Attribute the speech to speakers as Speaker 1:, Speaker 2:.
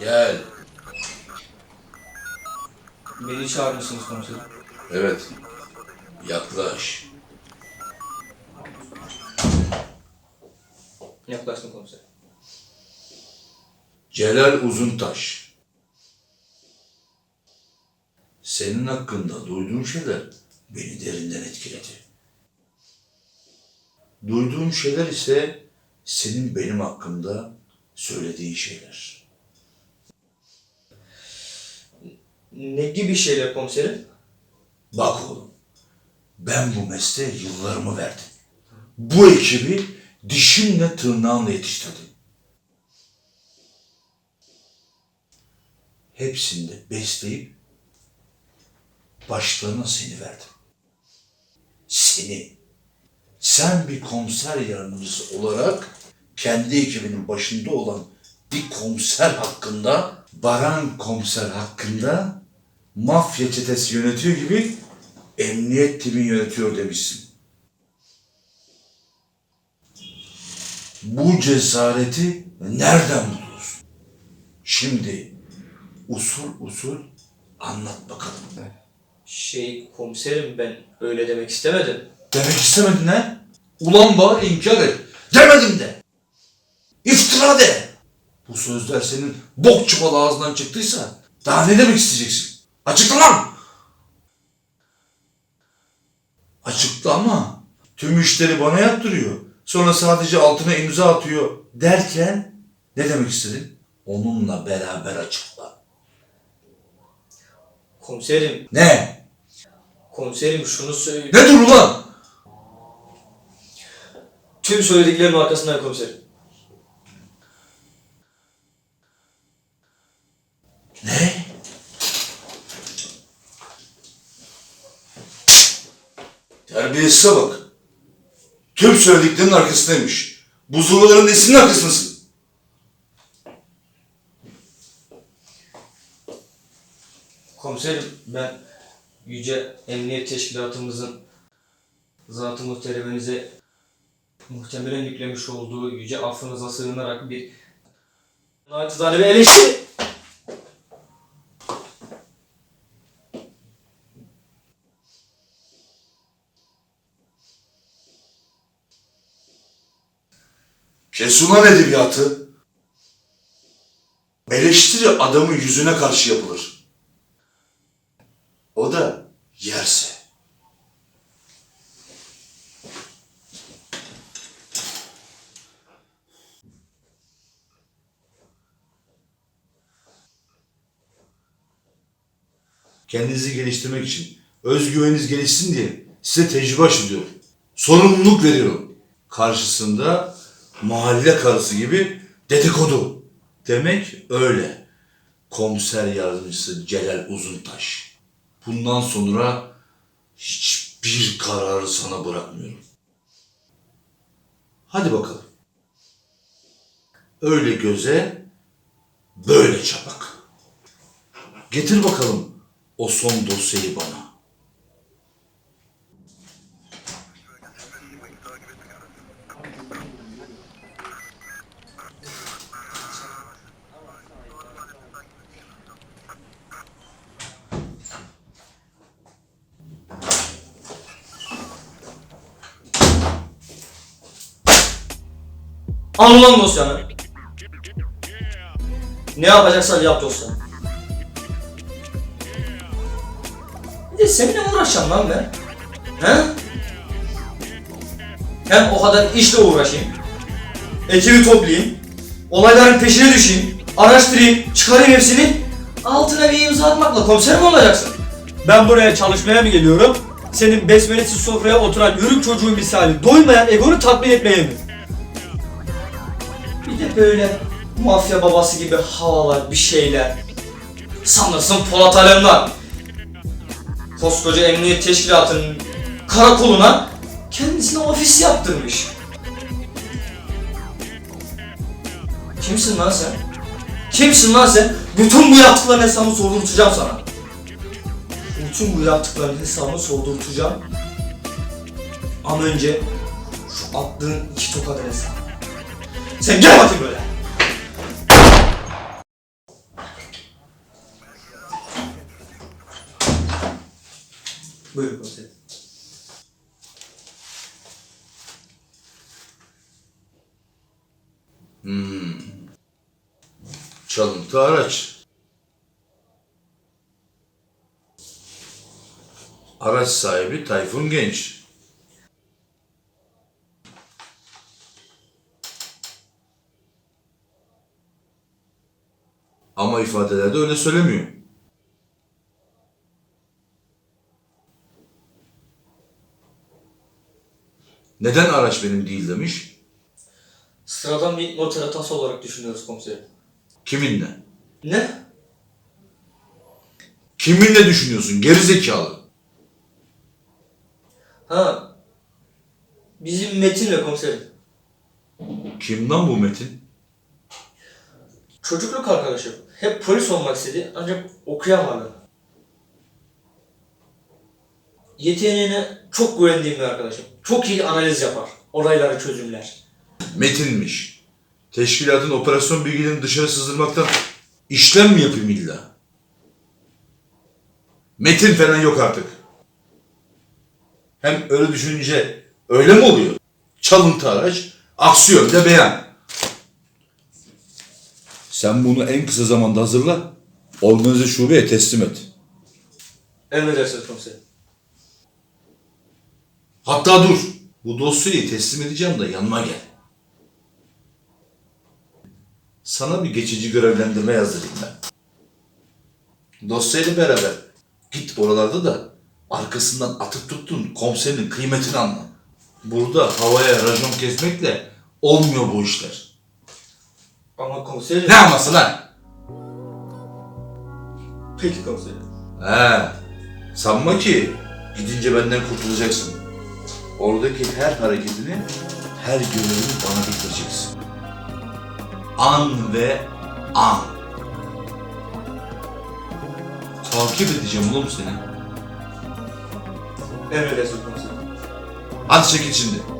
Speaker 1: Gel.
Speaker 2: Beni çağırmışsınız komiserim.
Speaker 1: Evet. Yaklaş.
Speaker 2: Yaklaştım komiserim.
Speaker 1: Celal Uzuntaş. Senin hakkında duyduğum şeyler beni derinden etkiledi. Duyduğum şeyler ise senin benim hakkımda söylediğin şeyler.
Speaker 2: Ne gibi şeyler komiserim?
Speaker 1: Bak oğlum, ben bu mesleğe yıllarımı verdim. Bu ekibi dişimle tırnağımla yetiştirdim. Hepsini de besleyip başlarına seni verdim. Seni. Sen bir komiser yardımcısı olarak kendi ekibinin başında olan bir komiser hakkında, Baran komiser hakkında mafya çetesi yönetiyor gibi emniyet timi yönetiyor demişsin. Bu cesareti nereden buluyorsun? Şimdi usul usul anlat bakalım.
Speaker 2: Şey komiserim ben öyle demek istemedim.
Speaker 1: Demek istemedin ne? Ulan var inkar et. Demedim de. İftira de. Bu sözler senin bok çuvalı ağzından çıktıysa daha ne demek isteyeceksin? Açıkla lan! Açıkla ama tüm işleri bana yaptırıyor. Sonra sadece altına imza atıyor derken ne demek istedin? Onunla beraber açıkla.
Speaker 2: Komiserim,
Speaker 1: Ne?
Speaker 2: komiserim şunu söyle.
Speaker 1: Ne dur ulan?
Speaker 2: Tüm söylediklerimin arkasındayım komiserim.
Speaker 1: Ne? Terbiyesize bak. Tüm söylediklerinin arkasındaymış. Buzulların nesinin arkasındasın?
Speaker 2: Komiserim ben Yüce Emniyet Teşkilatımızın zat-ı muhteremenize muhtemelen yüklemiş olduğu yüce affınıza sığınarak bir nacizane bir eleştiri.
Speaker 1: Kesunan edebiyatı eleştiri adamın yüzüne karşı yapılır. O da yerse. Kendinizi geliştirmek için, özgüveniniz gelişsin diye size tecrübe aşılıyorum. Sorumluluk veriyorum. Karşısında mahalle karısı gibi dedikodu. Demek öyle. Komiser yardımcısı Celal Uzuntaş. Bundan sonra hiçbir kararı sana bırakmıyorum. Hadi bakalım. Öyle göze, böyle çapak. Getir bakalım o son dosyayı bana.
Speaker 2: Al ulan dosyanı. Ne yapacaksan yap dosya. Bir de seninle uğraşacağım lan ben? He? Hem o kadar işle uğraşayım. Ekibi toplayayım. Olayların peşine düşeyim. Araştırayım. Çıkarayım hepsini. Altına bir imza atmakla komiser mi olacaksın?
Speaker 3: Ben buraya çalışmaya mı geliyorum? Senin besmelesiz sofraya oturan yürük çocuğun misali doymayan egonu tatmin etmeye mi?
Speaker 2: De böyle mafya babası gibi havalar, bir şeyler. Sanırsın Polat Alemdar. Koskoca emniyet teşkilatının karakoluna kendisine ofis yaptırmış. Kimsin lan sen? Kimsin lan sen? Bütün bu yaptıkların hesabını sordurtacağım sana. Bütün bu yaptıkların hesabını sordurtacağım. Ama önce şu attığın iki tokadın hesabı. Sen gel bakayım böyle. Buyurun komiserim.
Speaker 1: Çalıntı araç. Araç sahibi Tayfun Genç. Ama ifadelerde öyle söylemiyor. Neden araç benim değil demiş?
Speaker 2: Sıradan bir noter hatası olarak düşünüyoruz komiserim.
Speaker 1: Kiminle?
Speaker 2: Ne?
Speaker 1: Kiminle düşünüyorsun geri zekalı?
Speaker 2: Ha. Bizim Metin'le komiserim.
Speaker 1: Kim lan bu Metin?
Speaker 2: Çocukluk arkadaşım. Hep polis olmak istedi ancak okuyamadı. Yeteneğine çok güvendiğim bir arkadaşım. Çok iyi analiz yapar. Olayları çözümler.
Speaker 1: Metinmiş. Teşkilatın operasyon bilgilerini dışarı sızdırmaktan işlem mi yapayım illa? Metin falan yok artık. Hem öyle düşününce öyle mi oluyor? Çalıntı araç, aksiyon de beyan. Sen bunu en kısa zamanda hazırla, organize şubeye teslim et.
Speaker 2: Emredersiniz komiserim.
Speaker 1: Hatta dur, bu dosyayı teslim edeceğim de yanıma gel. Sana bir geçici görevlendirme yazdırayım ben. Dosyayla beraber git oralarda da arkasından atıp tuttun komiserin kıymetini anla. Burada havaya rajon kesmekle olmuyor bu işler.
Speaker 2: Ama komiserim...
Speaker 1: Ne aması lan?
Speaker 2: Peki komiserim.
Speaker 1: He, sanma ki gidince benden kurtulacaksın. Oradaki her hareketini, her görevini bana bildireceksin. An ve an. Takip edeceğim oğlum seni.
Speaker 2: Emredersiniz komiserim.
Speaker 1: Hadi çekil şimdi.